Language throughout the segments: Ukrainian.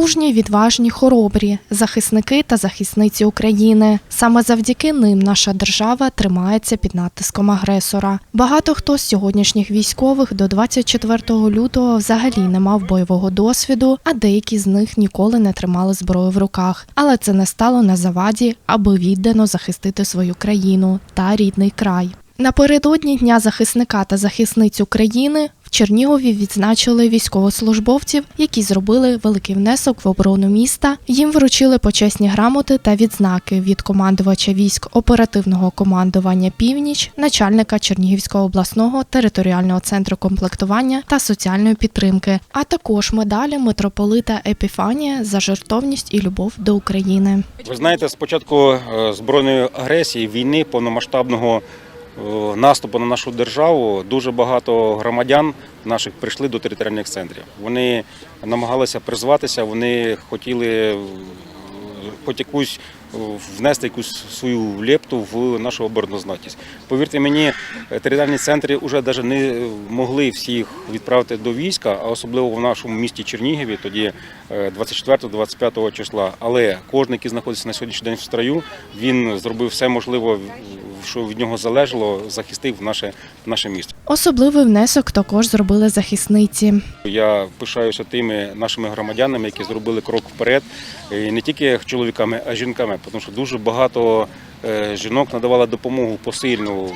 Мужні, відважні, хоробрі, захисники та захисниці України. Саме завдяки ним наша держава тримається під натиском агресора. Багато хто з сьогоднішніх військових до 24 лютого взагалі не мав бойового досвіду, а деякі з них ніколи не тримали зброю в руках. Але це не стало на заваді, аби віддано захистити свою країну та рідний край. Напередодні Дня захисника та захисниць України в Чернігові відзначили військовослужбовців, які зробили великий внесок в оборону міста. Їм вручили почесні грамоти та відзнаки від командувача військ оперативного командування Північ, начальника Чернігівського обласного територіального центру комплектування та соціальної підтримки, а також медалі митрополита Епіфанія за жертовність і любов до України. Ви знаєте, з початку е, збройної агресії, війни, повномасштабного наступу на нашу державу, дуже багато громадян наших прийшли до територіальних центрів. Вони намагалися призватися, вони хотіли е, хоч якусь е, внести якусь свою лепту в нашу обороноздатність. Повірте мені, е, територіальні центри вже навіть не могли всіх відправити до війська, а особливо в нашому місті Чернігові, тоді е, 24-25 числа. Але кожен, який знаходиться на сьогоднішній день в строю, він зробив все можливе, що від нього залежало, захистив наше, наше місто. Особливий внесок також зробили захисниці. Я пишаюся тими нашими громадянами, які зробили крок вперед, і не тільки чоловіками, а й жінками, тому що дуже багато е, жінок надавали допомогу посильну,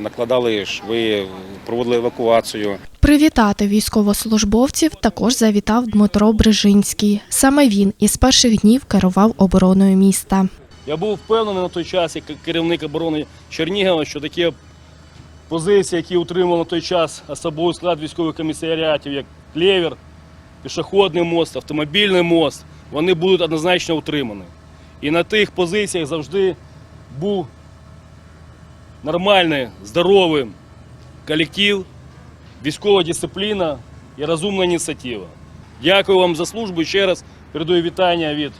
накладали шви, проводили евакуацію. Привітати військовослужбовців також завітав Дмитро Брижинський. Саме він із перших днів керував обороною міста. Я був впевнений на той час, як керівник оборони Чернігова, що такі позиції, які утримував на той час особовий склад військових комісаріатів, як Клєвер, пішохідний мост, автомобільний мост, вони будуть однозначно утримані. І на тих позиціях завжди був нормальний, здоровий колектив, військова дисципліна і розумна ініціатива. Дякую вам за службу ще раз передаю вітання від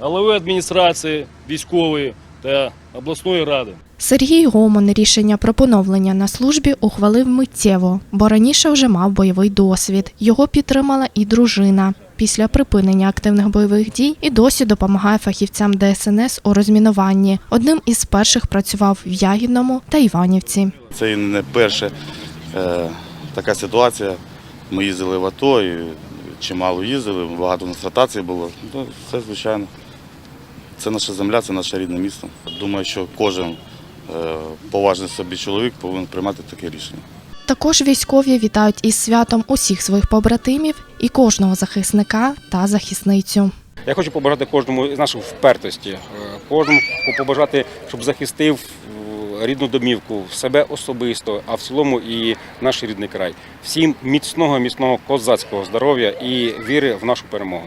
голови адміністрації військової та обласної ради. Сергій Гомон рішення про поновлення на службі ухвалив миттєво, бо раніше вже мав бойовий досвід. Його підтримала і дружина. Після припинення активних бойових дій і досі допомагає фахівцям ДСНС у розмінуванні. Одним із перших працював в Ягідному та Іванівці. Це не перша е, така ситуація. Ми їздили в АТО і чимало їздили, багато у нас ротацій було. Ну, Це звичайно. Це наша земля, це наше рідне місто. Думаю, що кожен е, поважний собі чоловік повинен приймати таке рішення. Також військові вітають із святом усіх своїх побратимів і кожного захисника та захисницю. Я хочу побажати кожному з наших впертості, е, кожному побажати, щоб захистив е, рідну домівку, себе особисто, а в цілому і наш рідний край. Всім міцного, міцного козацького здоров'я і віри в нашу перемогу.